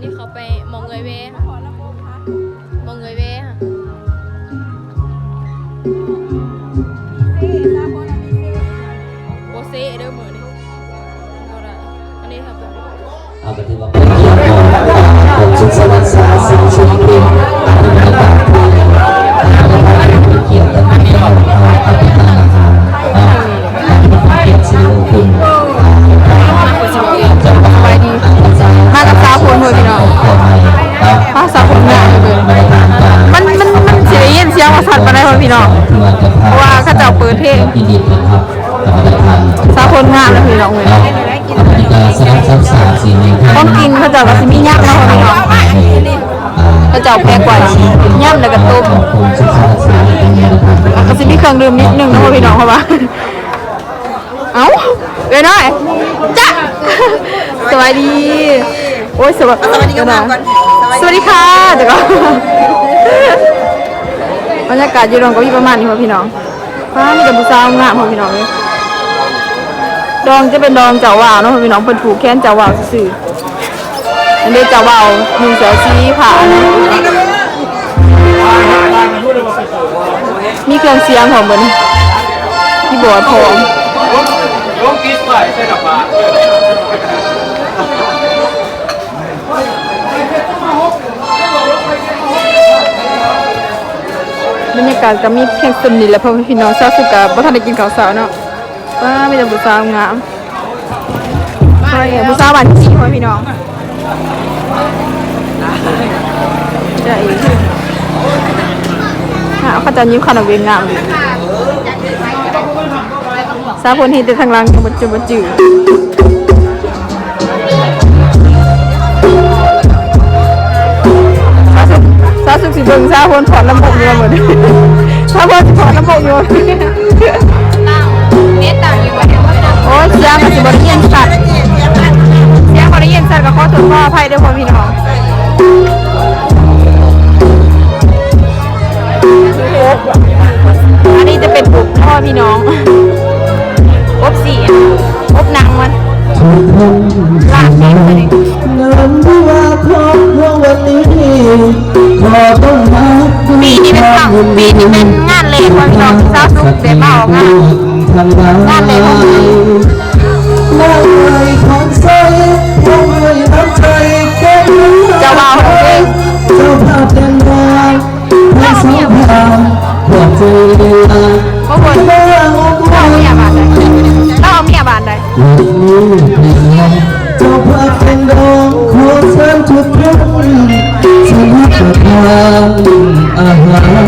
นี่เขาไปมองเงยเว้ค่ะมองเงยเว้ค่ะโบเซ่เด้อมือนี่เอาละอันนี้ครับเอาไปที่ว่าเป็นเกียรติของผมชุดสวัสดิ์สาสิริชนิเพลง เขาจะเอาเปิดเพลงยินดีนะครับกับประธานสาวคนงามเลยพี่น้องเลยครับอเมริกาสนับสนุนสามสี่หนึ่งต้องกินเขาจะกับซิมิยักษ์นะเพื่อนพี่น้องเขาจะเอาแพงกว่าย่ำแล้วก็ต้มขอบคุณชุดสวัสดิ์สาสิริเพลงนะครับก็ซิมีเครื่องดื่มนิดนึงนะเพื่อนพี่น้องเขาว่าเอ้าเอ้ยน้อยจ้ะสวัสดีโอ้ยสวัสดีสวัสดีกันก่อนสวัสดีค่ะเดี๋ยวก่อนบรรยากาศอยู่ตรงเกับพี่ประมาณนี้ค่ะพี่น้อง ฟ้ามีแต่ผู้สาวงามค่ะพี่น้องเลยดองจะเป็นดองเจ้าว่าวเนาะพี่น้องเป็นผูกแขนเจ้าว่าวซื่อๆอันนี้เจ้าว่าวหนึ่งเสือซีผ่านะมีเครื่องเสียงของบนที่บอร์ดพร้อม Don't kiss my set up. บรรยากาศก็มีเพียงสนิทและพ่อพี่น้องชาวสุกาบ่ทันได้กินข้าวเช้าเนาะว้ามีแต่ผู้สาวงามใช่ผู้สาวบ้านจีพ่อพี่น้องจะอีกหาเขาจะยิ้มขนมเวียนงามอยู่สาวคนที่แต่ทางลังจะบ่จะบ่จืดาวสุกสาวสุกสิเบิ่งสาวคนถอดลำโพงอยู่ว่าหมดสาวคนสิถอดลำโพงอยู่ว่าตั้งเน็ตตั้งอยู่ว่าเดี๋ยวว่าจะโอ้ยเสียงก็สิบ่ได้ยินสัตว์เสียงบ่ได้ยินสัตว์ก็ขอโทษขออภัยด้วยพ่อพี่น้องอันนี้จะเป็นปุกพ่อพี่น้องอบสีอะอบหนังมันทุกคนลากเองตัวนี้เงิน ปีนี้เป็นครั้งปีนี้เป็นงานเลงพ่อพี่น้องเศร้าสุขเสียเบาค่ะทางานงานเลยของพี่น้าเอ่ยของใสคงไม่น้ำใจแค่นั้เจ้าเบาเลยเจ้าภาพยังไงให้สองทางขอบใจเวลาพ่อคนแม่องค์เราเอาเมียบานใดเราเอาเมียบานใดเจ้าภาพเป็นดองขอเชิญทุกท่านสนับสนุนอาหาร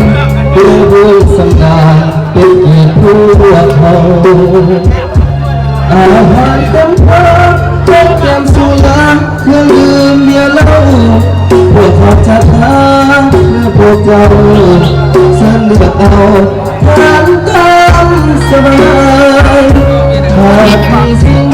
เพื่อด้วยสังการเป็นเกียรติผู้เขาอาหารคำพาเป็นแกมสุราเครื่องดื่มเบียร์เหล้าพวกเขาจะทานเพื่อพวกเจ้าเสนอเอาทานตามสบายหากมีสิ่ง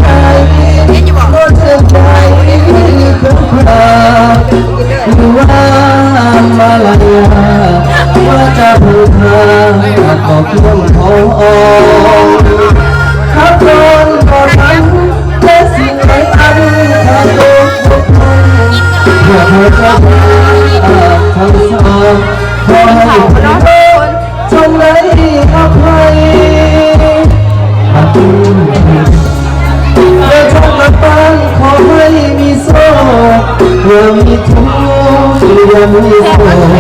ข์เ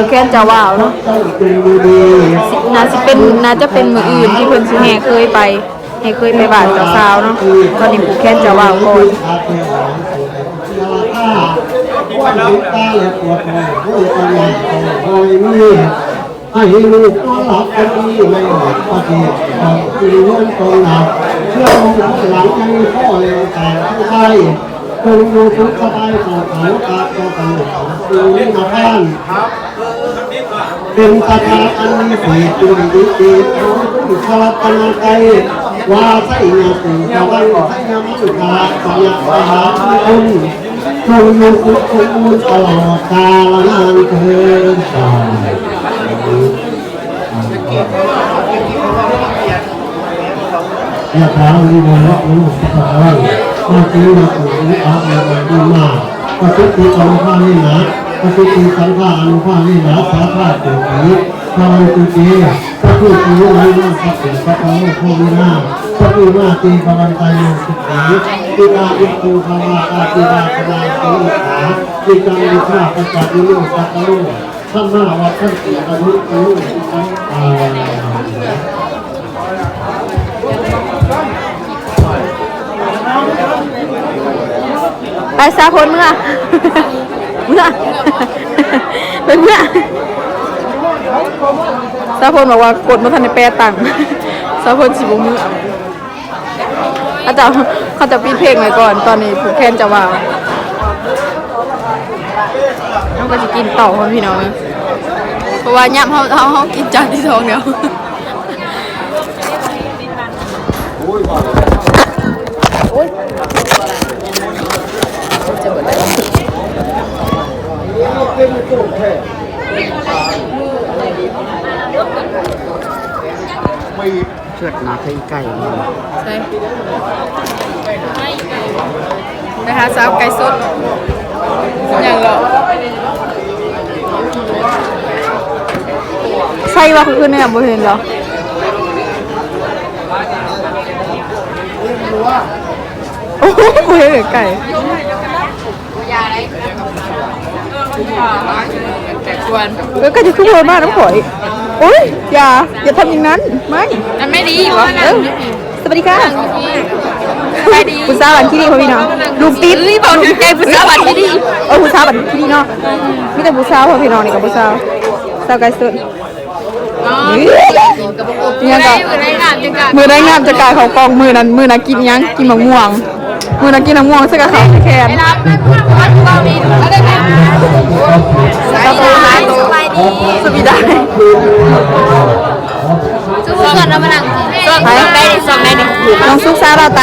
ผูกแขนจ้าว่าวเนาะน่าสิเป็นน่าจะเป็นมืออื่นที่เพิ่นสิแห่เคยไปแห่เคยไปบานเจ้าสาวเนาะตอนนี้ผูกแขนจ้าว่าวก่อนให้ลูกก็หลับกันดีไม่หลับปฏิบัติคือเรื่องตรงหนักเชื่อมหลังหลังจะมีข้อเร็วแต่ทั้งไทย คงดูทุขสบายต่อเขาตาต่อกันคือเรื่องบ้านเป็นตาตาอันมีสีจุนดีดีรู้สลับกันไกลว่าใส่ยาสีตะวันใส่ยามันกาปัญญาปหาคุณคงอยู่คุกคุมตลอดกาลนานเถิดตายาทาวิโมะรู้สาร มาตีมาตุนิอาเอวันดีมาปฏิทิสังฆานินะปฏิทิสังฆาอนุภานินะสาธาตุติพาวันตุเกพระพุทรูปนี้สัพเพสัพพะโลกโควินาสัพพิมาตีภวันตายโยสุขีติกาอิภูภาวะอาติราภวาสุขขาติกาอิชาปัจจัยโลสัพพะโลกธรรมะวัฏฏันติอนุโลสัพพะ ไปซาพลเมื่อ เมื่อไปเมื่อซาพลบอกว่ากดมาทันในแปรตังซาพลสิบเมื่อเขาจะเขาจะปิดเพลงไว้ก่อน ตอนนี้ผูกแขนจะว่าน้องก็จะกินต่อพี่น้องเพราะว่าย่ำเขาเขาเขากินจานที่สองเดียว เป็นจุดแท้เชือดนาไก่ไก่ใช่นะคะสาวไก่สดอย่างหรอใช่ว่าคือเนี่ยบ่เห็นเหรอโอ้โหบ่เห็นไก่ เลยไก่เออก็จะขึ้นโวยมากน้ำฝอยโอ้ยอย่าอย่าทำอย่างนั้นไม่มันไม่ดีวะเออสวัสดีค่ะผู้สาวบันที่ดีพ่อพี่น้องลูกติดเฮ้ยบอกถึงใจผู้สาวบัดที่ดีเออผู้สาวบันที่ดีเนาะมีแต่ผู้สาวพ่อพี่น้องนี่กับผู้สาวสาวไกลสุดอ๋อเฮ้ยมืยังอก็ได้มือได้งามจังกะมือได้งามจะกายเขากองมือนั้นมือนั้นกินหยังกินมะม่วง มือนั้นกินมะม่วงใส่กระเขาแขนไปรับนั่นข้างวัดว่ามีอะไรนสวัสดีสบายดีสวีได้ทุกคนเรามานั่งส่งได้ดิส่งได้ดิน้องซุกซาลาไต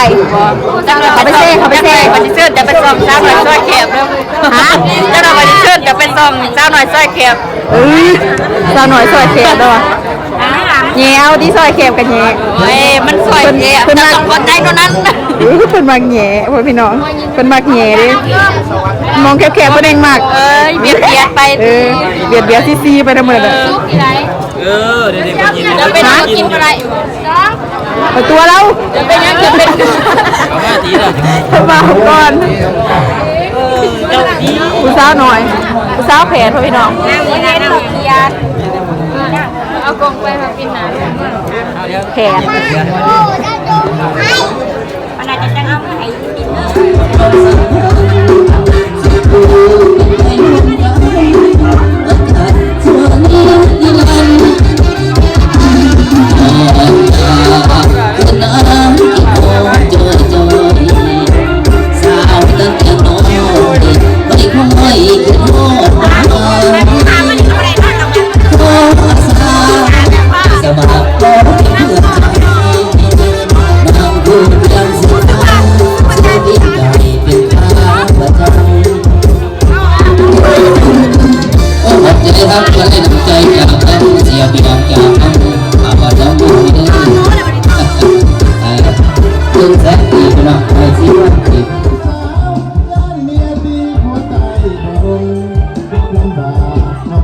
เขาไปเซ่เขาไปเซ่ปฏิเสธจะไปส่งเจ้าหน่อยซอยแคบเด้อฮะเจ้าหน่อยปฏิเสธจะไปส่งเจ้าหน่อยซอยแคบเอ้ยสาหน่อยซอยแขนด้วย แง่เอาที่ซอยแขบกันแง่เฮ้ยมันซอยแคบจะต้องคนใจเท่านั้นเออเพิ่นมักแง่พ่อพี่น้องเพิ่นมักแง่เด้มองแคบๆเพิ่นเองมากเอ้ยเบียดเบียดไปเออเบียดเบียดซีๆไปนะมื้อนั้นซุกกี่ไรเออเดี๋ยวเดี๋ยวไปกินจะเป็นอะไรกินอะไรเอาตัวเราจะเป็นยังจะเป็นเอามาตีเลยเพิ่นมาก่อนเจ้าดีผู้สาวหน่อยผู้สาวแผนพ่อพี่น้องนั่งนี่นั่งเกียร์เอาก งไปมาปินหนาแขนมันอาจจะจังเอามาให้ปินเนอร์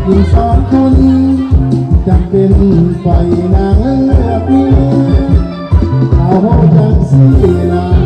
อยู่สองคนจะเป็นไฟนางเลือกนี้เอาจังสีนา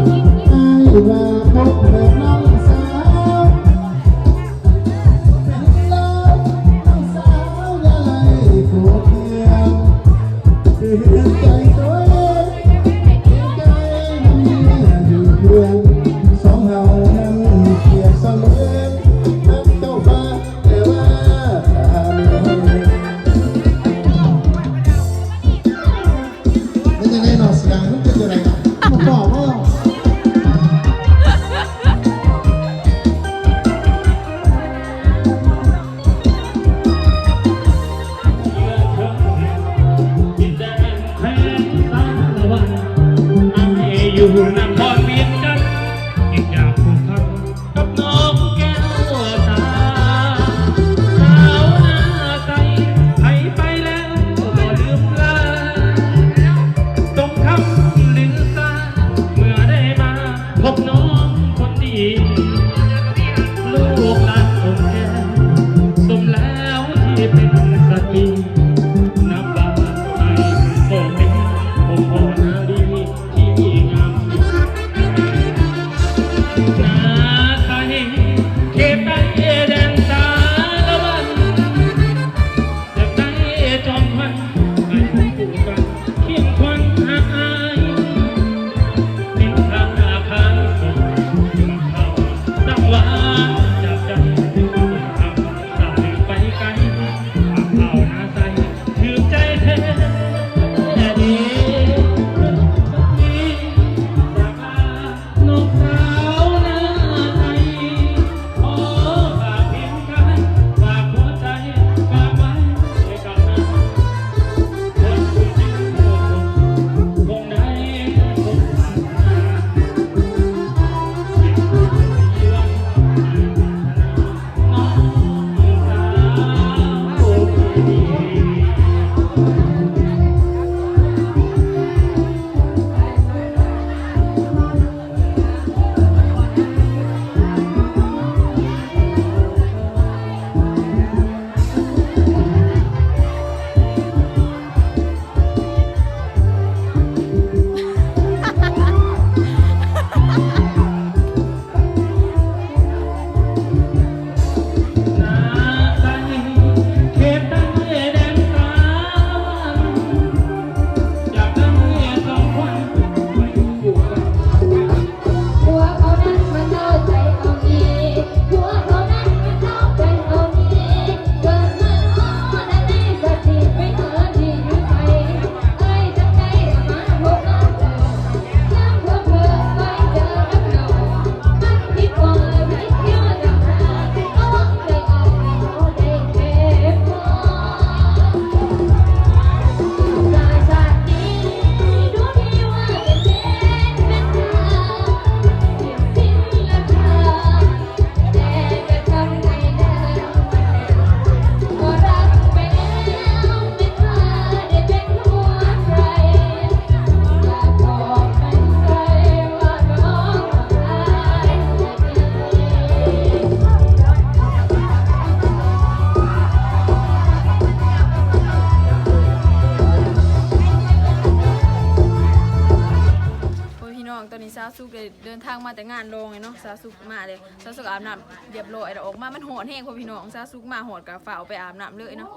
มาแต่งานโรงไงเนาะซาซุกมาเลยซาซุกอาบน้ำเรียบร้อยแล้วออกมามันโหดแห้งพอพี่น้องซาซุกมาโหดกับฝ่าเอาไปอาบน้ำเลยเนาะ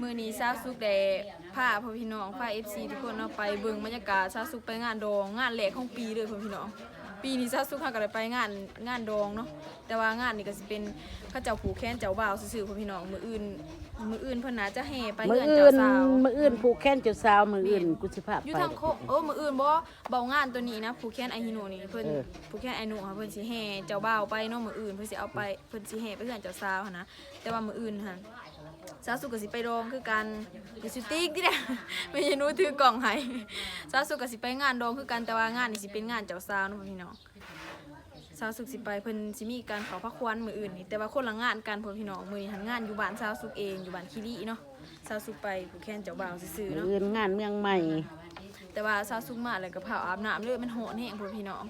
มือนี้ซาซุกได้พาพอพี่น้องพาเอฟซีทุกคนเนาะไปเบิ่งบรรยากาศซาซุกไปงานโดงงานแรกของปีเลยพอพี่น้อง ปีนี้ซาซุกเขาก็เลยไปงานงานโดงเนาะแต่ว่างานนี้ก็สิเป็นข้าเจ้าผูกแขนเจ้าบ่าวซื่อๆพอพี่น้องมืออื่น มืออื่นเพิ่นน่าจะแห่ไปมือเฮือนอื่เจ้านสาวมืออื่นผูกแขนเจ้าสาวมืออื่นกุศิภาพอยู่ไปทางโคเออมืออื่นบ่เบางานตัวนี้นะผูกแขนไอฮิโนนี่เพิ่นเออ ผูกแขนไอหนูค่ะเพิ่นสิแห่เจ้าบ่าวไปเนาะมืออื่นเพิ่นสิเอาไปเพิ่นสิแห่ไปเฮือนเจ้าสาวหั่นนะแต่ว่ามืออื่นหั่นสาวสุกก็สิไปโรงคือกันคือสิติ๊กนี่แหละไม่ใช่หนูถือกล่องให้สาวสุกก็สิไปงานโรงคือกันแต่ว่างานนี่สิเป็นงานเจ้าสาวเนาะพี่น้อง สาวสุกสิไปเพิ่นสิมีการเขาพักควันมืออื่นนี่แต่ว่าคนละงานกันพ่อพี่น้องมื้อนี้หันงานอยู่บ้านสาวสุกเองอยู่บ้านคิริเนาะสาวสุกไปผูกแขนเจ้าบ่าวซื่อๆมือเนาะอื่นงานเมืองใหม่ แต่ว่าซาซุกมาแล้วก็เผาอาบน้ำเลยมันโหดแห้งพ่อพี่น้อง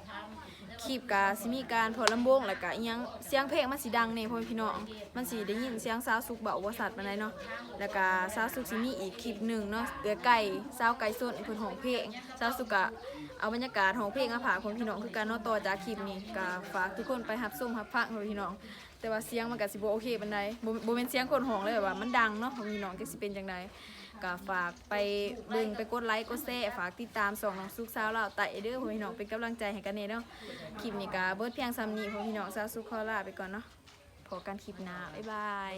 คลิปกาสิมีการพอลำโบงแล้วก็อิหยังเสียงเพลงมันสิดังเนี่ยพ่อพี่น้องมันสิได้ยินเสียงซาวซุกเบาบ่สัตว์ปานใดเนาะแล้วก็ซาวซุกสิมีอีกคลิปหนึ่งเนาะเอือไก่ซาวไก่ส้นเพิ่นห้องเพลงซาวซุกกะเอาบรรยากาศห้องเพลงมาฝากพ่อพี่น้องคือการเนาะต่อจากคลิปนี้ก็ฝากทุกคนไปรับชมรับฟังพ่อพี่น้อง แต่ว่าเสียงมันก็สิบ่โอเคปานใดบ่บ่แม่นเสียงคนห้องเลยแบบว่ามันดังเนาะพ่อพี่น้องจักสิเป็นจังได ก็ฝากไปเบิ่งไปกดไลค์กดแชร์ฝากติดตามสองน้องซุกสาวเราไต่เด้อพ่อพี่น้องเป็นกำลังใจให้กันเน่เนาะคลิปนี้ก็เบิดเพียงซ้ำนี้พ่อพี่น้องสาวซุกขอลาไปก่อนเนาะพอกันคลิปหน้าบ๊ายบาย